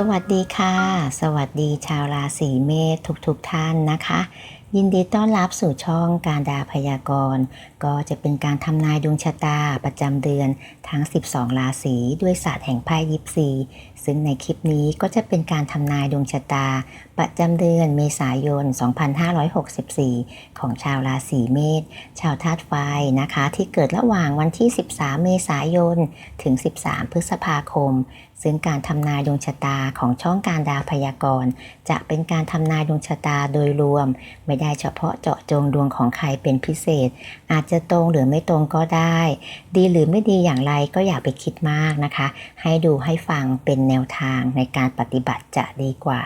สวัสดีค่ะ สวัสดีชาวราศีเมษทุกๆทท่านนะคะ ยินดีต้อนรับสู่ช่องการดาพยากรณ์ ก็จะเป็นการทำนายดวงชะตาประจำเดือนทั้ง 12 ราศีด้วยศาสตร์แห่งไพ่ยิปซี ซึ่งในคลิปนี้ก็จะเป็นการทำนายดวงชะตา ประจำเดือนเมษายน 2564 ของชาวราศีเมษชาวธาตุไฟนะคะ ที่เกิดระหว่างวันที่ 13 เมษายนถึง 13 พฤษภาคมซึ่งการทำนายดวงชะตาของช่องการดาพยากรณ์ จะเป็นการทำนายดวงชะตาโดยรวม ไม่ได้เฉพาะเจาะจงดวงของใครเป็นพิเศษ อาจจะตรงหรือไม่ตรงก็ได้ ดีหรือไม่ดีอย่างไรก็อย่าไปคิดมากนะคะ ให้ดูให้ฟังเป็นแนวทางในการปฏิบัติจะดีกว่า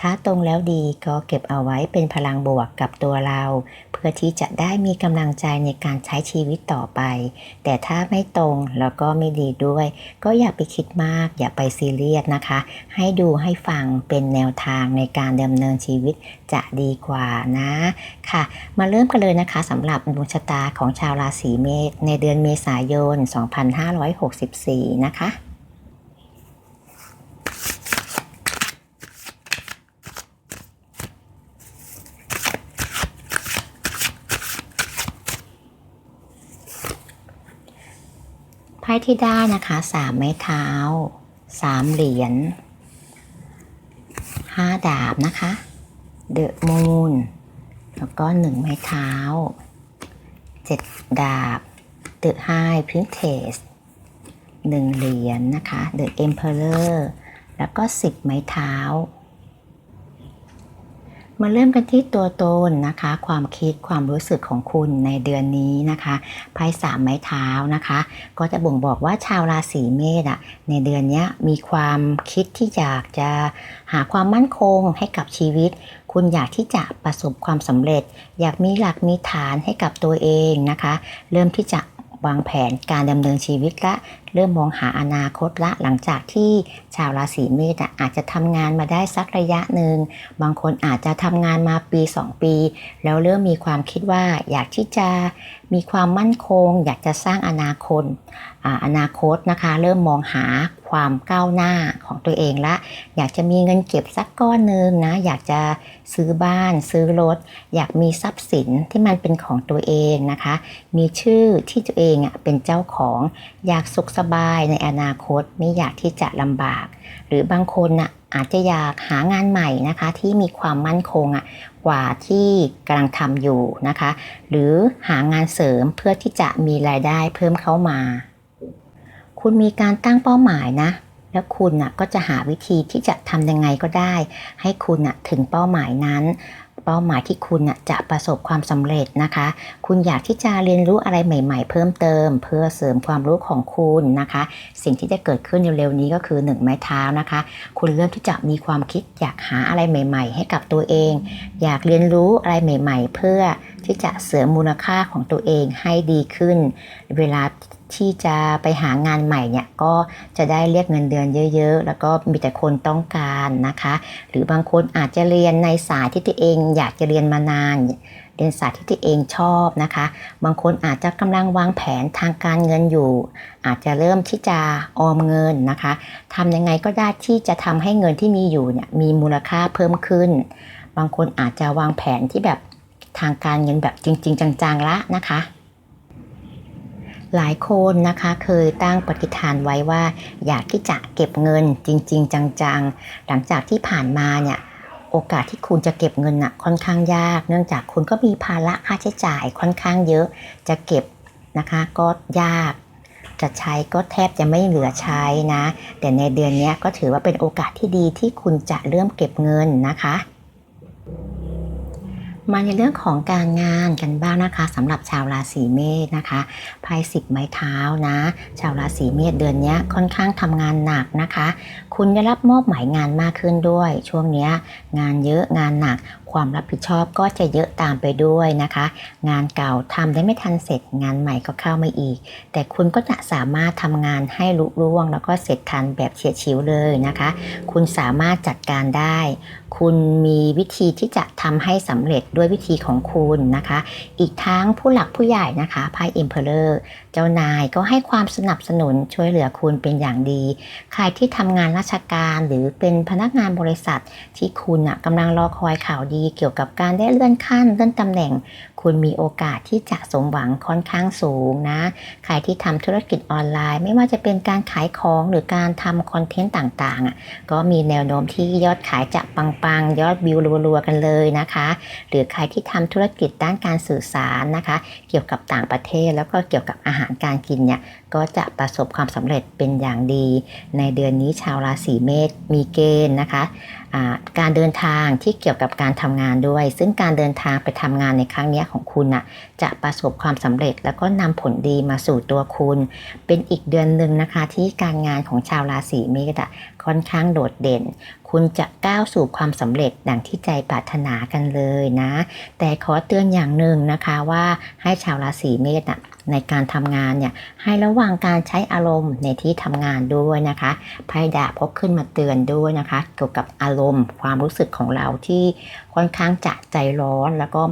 ถ้าตรงแล้วดีก็เก็บเอาไว้เป็นพลังบวกกับตัวเรา เพื่อที่จะได้มีกำลังใจในการใช้ชีวิตต่อไป แต่ถ้าไม่ตรงแล้วก็ไม่ดีด้วย ก็อย่าไปคิดมากอย่าไปซีเรียสนะคะ ให้ดูให้ฟังเป็นแนวทางในการดำเนินชีวิตจะดีกว่านะค่ะ มาเริ่มกันเลยนะคะสำหรับดวงชะตาของชาวราศีเมษในเดือนเมษายน 2564 นะคะไพ่ที่ได้นะคะสามไม้เท้า สามเหรียญห้าดาบนะคะ เดอะมูนแล้วก็หนึ่งไม้เท้าเจ็ดดาบเดอะไฮพินเทสหนึ่งเหรียญนะคะเดอะเอ็มเพลเลอร์แล้วก็สิบไม้เท้า มาเริ่มกันที่ตัวตนนะคะ ความคิดความรู้สึกของคุณในเดือนนี้นะคะไพ่สามไม้เท้านะคะ ก็จะบ่งบอกว่าชาวราศีเมษอะในเดือนนี้มีความคิดที่อยากจะหาความมั่นคงให้กับชีวิต คุณอยากที่จะประสบความสำเร็จ อยากมีหลักมีฐานให้กับตัวเองนะคะ เริ่มที่จะวางแผนการดำเนินชีวิตละ เริ่มมองหาอนาคตละหลังจากที่ชาวราศีเมษอาจจะทำงานมาได้สักระยะหนึ่ง บางคนอาจจะทำงานมาปี 2 ปี แล้วเริ่มมีความคิดว่าอยากที่จะมีความมั่นคง อยากจะสร้างอนาคตอนาคตนะคะ เริ่มมองหาความก้าวหน้าของตัวเองละ อยากจะมีเงินเก็บสักก้อนหนึ่งนะ อยากจะซื้อบ้าน ซื้อรถ อยากมีทรัพย์สินที่มันเป็นของตัวเองนะคะ มีชื่อที่ตัวเองอะเป็นเจ้าของ อยากสุขสบายในอนาคตไม่อยากที่จะลำบาก หรือบางคนน่ะอาจจะอยากหางานใหม่นะคะที่มีความมั่นคงอะกว่าที่กำลังทำอยู่นะคะ หรือหางานเสริมเพื่อที่จะมีรายได้เพิ่มเข้ามา คุณมีการตั้งเป้าหมายนะ แล้วคุณน่ะก็จะหาวิธีที่จะทำยังไงก็ได้ ให้คุณน่ะถึงเป้าหมายนั้น เป้าหมายที่คุณจะประสบความสำเร็จนะคะ คุณอยากที่จะเรียนรู้อะไรใหม่ ๆ เพิ่มเติม เพื่อเสริมความรู้ของคุณนะคะ สิ่งที่จะเกิดขึ้นเร็วๆนี้ก็คือหนึ่งไม้เท้านะคะ คุณเริ่มที่จะมีความคิดอยากหาอะไรใหม่ ๆ ให้กับตัวเอง อยากเรียนรู้อะไรใหม่ ๆ เพื่อที่จะเสริมมูลค่าของตัวเองให้ดีขึ้น เวลา ที่จะไปหางานใหม่เนี่ยก็จะได้เรียกเงินเดือนเยอะ ๆ แล้วก็มีแต่คนต้องการนะคะ หรือบางคนอาจจะเรียนในสายที่ตัวเองอยากจะเรียนมานานเรียนสายที่ตัวเองชอบนะคะ บางคนอาจจะกำลังวางแผนทางการเงินอยู่ อาจจะเริ่มที่จะออมเงินนะคะทำยังไงก็ได้ที่จะทำให้เงินที่มีอยู่เนี่ยมีมูลค่าเพิ่มขึ้น บางคนอาจจะวางแผนที่แบบทางการเงินแบบจริง ๆ จังๆละนะคะ หลายคนนะคะเคยตั้งปฏิฐานไว้ว่า อยากที่จะเก็บเงินจริง ๆ จังๆ หลังจากที่ผ่านมาเนี่ยโอกาสที่คุณจะเก็บเงินน่ะค่อนข้างยาก เนื่องจากคุณก็มีภาระค่าใช้จ่ายค่อนข้างเยอะจะเก็บนะคะก็ยากจะใช้ก็แทบจะไม่เหลือใช้นะ แต่ในเดือนนี้ก็ถือว่าเป็นโอกาสที่ดีที่คุณจะเริ่มเก็บเงินนะคะ มาในเรื่องของการงานกันบ้างนะคะสำหรับชาวราศีเมษนะคะไพ่สิบไม้เท้านะ ชาวราศีเมษเดือนนี้ค่อนข้างทำงานหนักนะคะ คุณได้รับมอบหมายงานมากขึ้นด้วย ช่วงนี้งานเยอะงานหนักความรับผิดชอบก็จะเยอะตามไปด้วยนะคะ งานเก่าทำได้ไม่ทันเสร็จงานใหม่ก็เข้ามาอีก แต่คุณก็จะสามารถทำงานให้ลุล่วง แล้วก็เสร็จทันแบบเฉียดฉิวเลยนะคะ คุณสามารถจัดการได้ คุณมีวิธีที่จะทำให้สำเร็จด้วยวิธีของคุณนะคะ อีกทั้งผู้หลักผู้ใหญ่นะคะไพ่ Emperor เยอร์ จ้านายก็ให้ความสนับสนุนช่วยเหลือคุณเป็นอย่างดี ใครที่ทำงานราชการหรือเป็นพนักงานบริษัท ที่คุณกำลังรอคอยข่าวดีเกี่ยวกับการได้เลื่อนขั้นเลื่อนตำแหน่ง คุณมีโอกาสที่จะสมหวังค่อนข้างสูงนะ ใครที่ทำธุรกิจออนไลน์ ไม่ว่าจะเป็นการขายของหรือการทำคอนเทนต์ต่างๆ ก็มีแนวโน้มที่ยอดขายจะปังๆ ยอดวิวรัวๆกันเลยนะคะ หรือใครที่ทำธุรกิจด้านการสื่อสารนะคะ เกี่ยวกับต่างประเทศแล้วก็เกี่ยวกับอาหารการกินเนี่ยก็จะประสบความสำเร็จเป็นอย่างดี ในเดือนนี้ชาวราศีเมษมีเกณฑ์นะคะการเดินทางที่เกี่ยวกับการทำงานด้วย ซึ่งการเดินทางไปทำงานในครั้งนี้ของคุณน่ะจะประสบความสำเร็จแล้วก็นำผลดีมาสู่ตัวคุณ เป็นอีกเดือนหนึ่งนะคะที่การงานของชาวราศีเมษอะค่อนข้างโดดเด่น คุณจะก้าวสู่ความสำเร็จดังที่ใจปรารถนากันเลยนะ แต่ขอเตือนอย่างหนึ่งนะคะว่าให้ชาวราศีเมษอะในการทำงานเนี่ยให้ระวังการใช้อารมณ์ในที่ทำงานด้วยนะคะไพ่ดาบพกขึ้นมาเตือนด้วยนะคะ เกี่ยวกับอารมณ์ ความรู้สึกของเราที่ค่อนข้างจะใจร้อน แล้วก็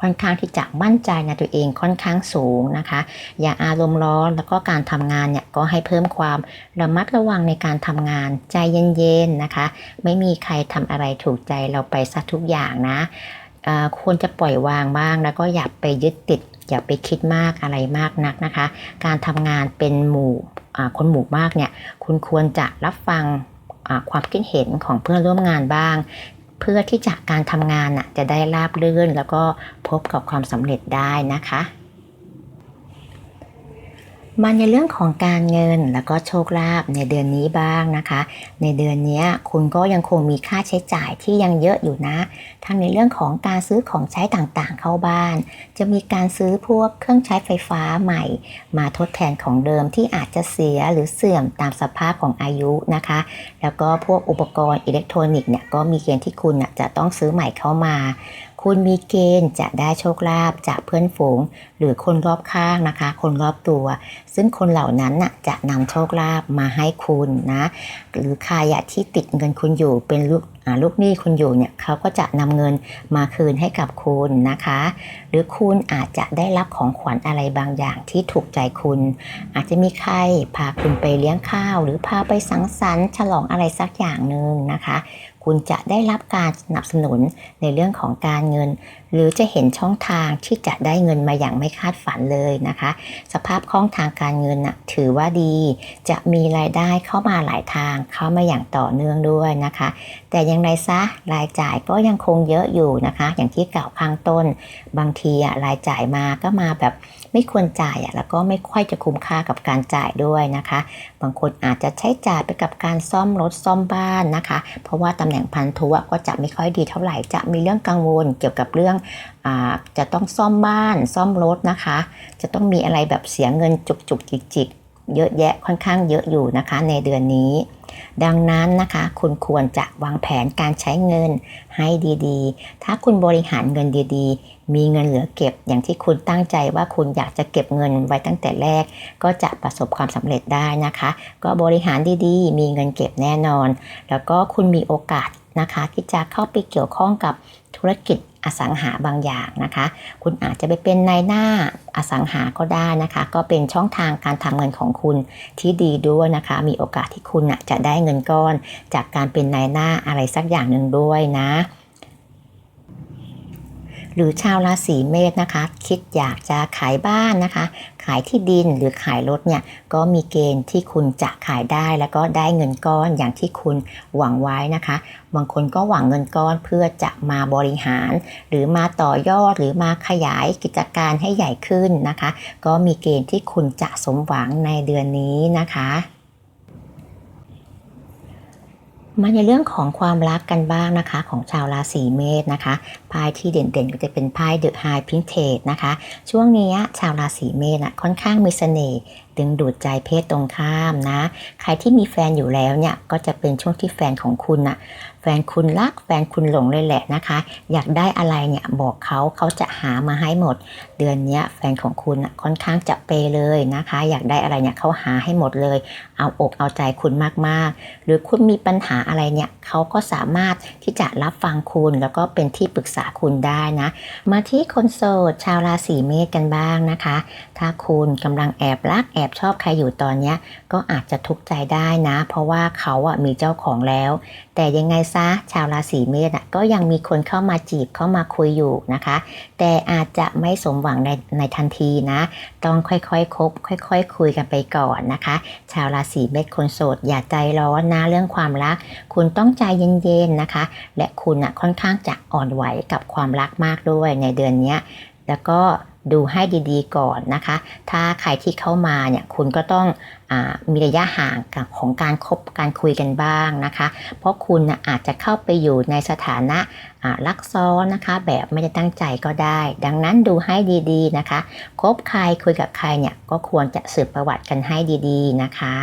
ค่อนข้างที่จะมั่นใจในตัวเองค่อนข้างสูงนะคะ อย่าอารมณ์ร้อนแล้วก็การทำงานเนี่ยก็ให้เพิ่มความระมัดระวังในการทำงานใจเย็นๆนะคะ ไม่มีใครทำอะไรถูกใจเราไปซะทุกอย่างนะควรจะปล่อยวางบ้างแล้วก็อย่าไปยึดติด อย่าไปคิดมากอะไรมากนักนะคะ การทำงานเป็นหมู่คนหมู่มากเนี่ยคุณควรจะรับฟังความคิดเห็นของเพื่อนร่วมงานบ้าง เพื่อที่จะการทำงานน่ะจะได้ราบรื่น แล้วก็พบกับความสำเร็จได้นะคะ มาในเรื่องของการเงินแล้วก็โชคลาภในเดือนนี้บ้างนะคะ ในเดือนนี้คุณก็ยังคงมีค่าใช้จ่ายที่ยังเยอะอยู่นะ ทั้งในเรื่องของการซื้อของใช้ต่างๆ เข้าบ้าน จะมีการซื้อพวกเครื่องใช้ไฟฟ้าใหม่ มาทดแทนของเดิมที่อาจจะเสียหรือเสื่อมตามสภาพของอายุนะคะ แล้วก็พวกอุปกรณ์อิเล็กทรอนิกส์เนี่ยก็มีเกณฑ์ที่คุณจะต้องซื้อใหม่เข้ามา คุณมีเกณฑ์จะได้โชคลาภจากเพื่อนฝูง หรือคนรอบข้างนะคะ คนรอบตัว ซึ่งคนเหล่านั้นน่ะจะนำโชคลาภมาให้คุณนะ หรือใครอะที่ติดเงินคุณอยู่เป็นลูก ลูกหนี้คุณอยู่เนี่ยเขาก็จะนำเงินมาคืนให้กับคุณนะคะ หรือคุณอาจจะได้รับของขวัญอะไรบางอย่างที่ถูกใจคุณ อาจจะมีใครพาคุณไปเลี้ยงข้าว หรือพาไปสังสรรค์ฉลองอะไรสักอย่างหนึ่งนะคะ คุณจะได้รับการสนับสนุนในเรื่องของการเงินหรือจะเห็นช่องทางที่จะได้เงินมาอย่างไม่คาดฝันเลยนะคะ สภาพคล่องทางการเงินน่ะถือว่าดี จะมีรายได้เข้ามาหลายทางเข้ามาอย่างต่อเนื่องด้วยนะคะ แต่อย่างไรซะรายจ่ายก็ยังคงเยอะอยู่นะคะ อย่างที่กล่าวข้างต้น บางทีอะรายจ่ายมาก็มาแบบ ไม่ควรจ่ายอะแล้วก็ไม่ค่อยจะคุ้มค่ากับการจ่ายด้วยนะคะ บางคนอาจจะใช้จ่ายไปกับการซ่อมรถซ่อมบ้านนะคะ เพราะว่าตำแหน่งพันธุะก็จะไม่ค่อยดีเท่าไหร่จะมีเรื่องกังวลเกี่ยวกับเรื่องอจะต้องซ่อมบ้านซ่อมรถนะคะ จะต้องมีอะไรแบบเสียเงินจุกจุกจิกจิกเยอะแยะค่อนข้างเยอะอยู่นะคะในเดือนนี้ ดังนั้นนะคะคุณควรจะวางแผนการใช้เงินให้ดีๆ ถ้าคุณบริหารเงินดีๆ มีเงินเหลือเก็บอย่างที่คุณตั้งใจว่าคุณอยากจะเก็บเงินไว้ตั้งแต่แรก ก็จะประสบความสำเร็จได้นะคะ ก็บริหารดีๆ มีเงินเก็บแน่นอน แล้วก็คุณมีโอกาสนะคะที่จะเข้าไปเกี่ยวข้องกับธุรกิจอสังหาบางอย่างนะคะ คุณอาจจะไปเป็นนายหน้าอสังหาก็ได้นะคะ ก็เป็นช่องทางการทำเงินของคุณที่ดีด้วยนะคะ มีโอกาสที่คุณจะได้เงินก้อน จากการเป็นนายหน้าอะไรสักอย่างหนึ่งด้วยนะ หรือชาวราศีเมษนะคะ คิดอยากจะขายบ้านนะคะ ขายที่ดินหรือขายรถเนี่ยก็มีเกณฑ์ที่คุณจะขายได้ แล้วก็ได้เงินก้อนอย่างที่คุณหวังไว้นะคะ บางคนก็หวังเงินก้อนเพื่อจะมาบริหาร หรือมาต่อยอดหรือมาขยายกิจการให้ใหญ่ขึ้นนะคะ ก็มีเกณฑ์ที่คุณจะสมหวังในเดือนนี้นะคะมาในเรื่องของความรักกันบ้างนะคะของชาวราศีเมษนะคะไพ่ที่เด่นๆ ก็จะเป็นไพ่เดอะไฮพิงเทดนะคะ ช่วงนี้ชาวราศีเมษอะค่อนข้างมีเสน่ห์ดึงดูดใจเพศตรงข้ามนะ ใครที่มีแฟนอยู่แล้วเนี่ยก็จะเป็นช่วงที่แฟนของคุณน่ะแฟนคุณรักแฟนคุณหลงเลยแหละนะคะ อยากได้อะไรเนี่ยบอกเขาเขาจะหามาให้หมด เดือนนี้แฟนของคุณน่ะค่อนข้างจะเปย์เลยนะคะ อยากได้อะไรเนี่ยเขาหาให้หมดเลย เอาอกเอาใจคุณมากๆ หรือคุณมีปัญหาอะไรเนี่ยเขาก็สามารถที่จะรับฟังคุณแล้วก็เป็นที่ปรึกษาคุณได้นะ มาที่คนโสดชาวราศีเมษกันบ้างนะคะ ถ้าคุณกำลังแอบรักแอบชอบใครอยู่ตอนเนี้ยก็อาจจะทุกข์ใจได้นะ เพราะว่าเขาอะมีเจ้าของแล้ว แต่ยังไงซะชาวราศีเมษอะก็ยังมีคนเข้ามาจีบเข้ามาคุยอยู่นะคะ แต่อาจจะไม่สมหวังในในทันทีนะต้องค่อยๆคบค่อยๆคคุยกันไปก่อนนะคะ ชาวราศีเมษคนโสดอย่าใจร้อนนะเรื่องความรัก คุณต้องใจเย็นๆนะคะ และคุณอะค่อนข้างจะอ่อนไหวกับความรักมากด้วยในเดือนนี้แล้วก็ดูให้ดีๆก่อนนะคะ ถ้าใครที่เข้ามาเนี่ยคุณก็ต้อง มีระยะห่างกับของการคบการคุยกันบ้างนะคะ เพราะคุณนะอาจจะเข้าไปอยู่ในสถานะรักซ้อนนะคะ แบบไม่ได้ตั้งใจก็ได้ ดังนั้นดูให้ดีๆนะคะ คบใครคุยกับใครเนี่ยก็ควรจะสืบประวัติกันให้ดีๆนะคะ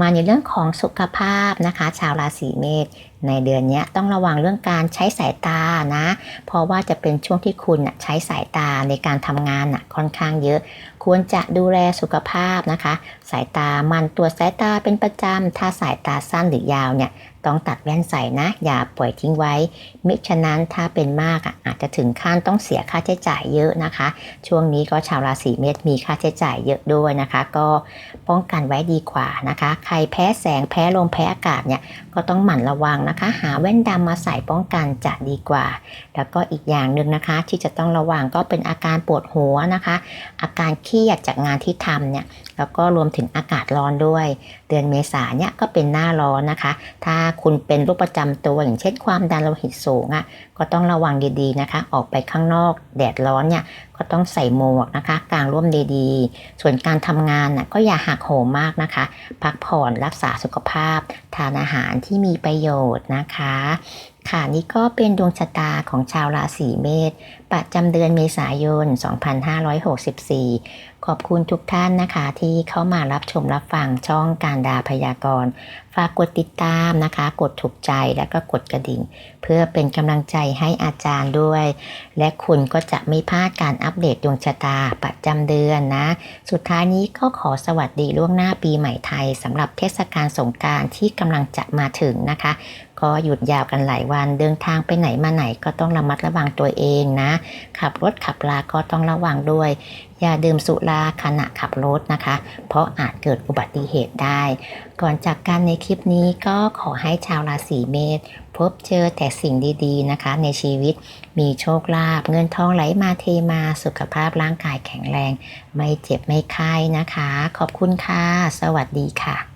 มาในเรื่องของสุขภาพนะคะ ชาวราศีเมษในเดือนนี้ต้องระวังเรื่องการใช้สายตานะ เพราะว่าจะเป็นช่วงที่คุณใช้สายตาในการทำงานค่อนข้างเยอะ ควรจะดูแลสุขภาพนะคะสายตามันตรวจสายตาเป็นประจำ ถ้าสายตาสั้นหรือยาวเนี่ยต้องตัดแว่นใส่นะ อย่าปล่อยทิ้งไว้ มิฉะนั้นถ้าเป็นมากอะอาจจะถึงขั้นต้องเสียค่าใช้จ่ายเยอะนะคะ ช่วงนี้ก็ชาวราศีเมษมีค่าใช้จ่ายเยอะด้วยนะคะ ก็ป้องกันไว้ดีกว่านะคะ ใครแพ้แสงแพ้ลมแพ้อากาศเนี่ยก็ต้องหมั่นระวังนะคะ หาแว่นดำมาใส่ป้องกันจะดีกว่า แล้วก็อีกอย่างหนึ่งนะคะ ที่จะต้องระวังก็เป็นอาการปวดหัวนะคะ อาการเครียดจากงานที่ทำเนี่ยแล้วก็รวมถึงอากาศร้อนด้วย เดือนเมษาเนี่ยก็เป็นหน้าร้อนนะคะ ถ้าคุณเป็นโรคประจำตัวอย่างเช่นความดันโลหิตสูงอะ่ะก็ต้องระวังดีๆนะคะ ออกไปข้างนอกแดดร้อนเนี่ยก็ต้องใส่หมวกนะคะกางร่มดีๆ ส่วนการทำงานน่ะก็อย่าหักโหมมากนะคะ พักผ่อนรักษาสุขภาพ ทานอาหารที่มีประโยชน์นะคะ ค่ะนี่ก็เป็นดวงชะตาของชาวราศีเมษประจำเดือนเมษายน 2564 ขอบคุณทุกท่านนะคะที่เข้ามารับชมรับฟังช่องการดาพยากรณ์ ฝากกดติดตามนะคะ กดถูกใจแล้วก็กดกระดิ่ง เพื่อเป็นกำลังใจให้อาจารย์ด้วย และคุณก็จะไม่พลาดการอัปเดตดวงชะตาประจำเดือนนะ สุดท้ายนี้ก็ขอสวัสดีล่วงหน้าปีใหม่ไทยสำหรับเทศกาลสงการที่กำลังจะมาถึงนะคะ ก็หยุดยาวกันหลายวัน เดินทางไปไหนมาไหนก็ต้องระมัดระวังตัวเองนะ ขับรถขับลาก็ต้องระวังด้วย อย่าดื่มสุราขณะขับรถนะคะ เพราะอาจเกิดอุบัติเหตุได้ ก่อนจากกันในคลิปนี้ก็ขอให้ชาวราศีเมษพบเจอแต่สิ่งดีๆนะคะ ในชีวิตมีโชคลาภเงินทองไหลมาเทมาสุขภาพร่างกายแข็งแรง ไม่เจ็บไม่ไข้นะคะ ขอบคุณค่ะ สวัสดีค่ะ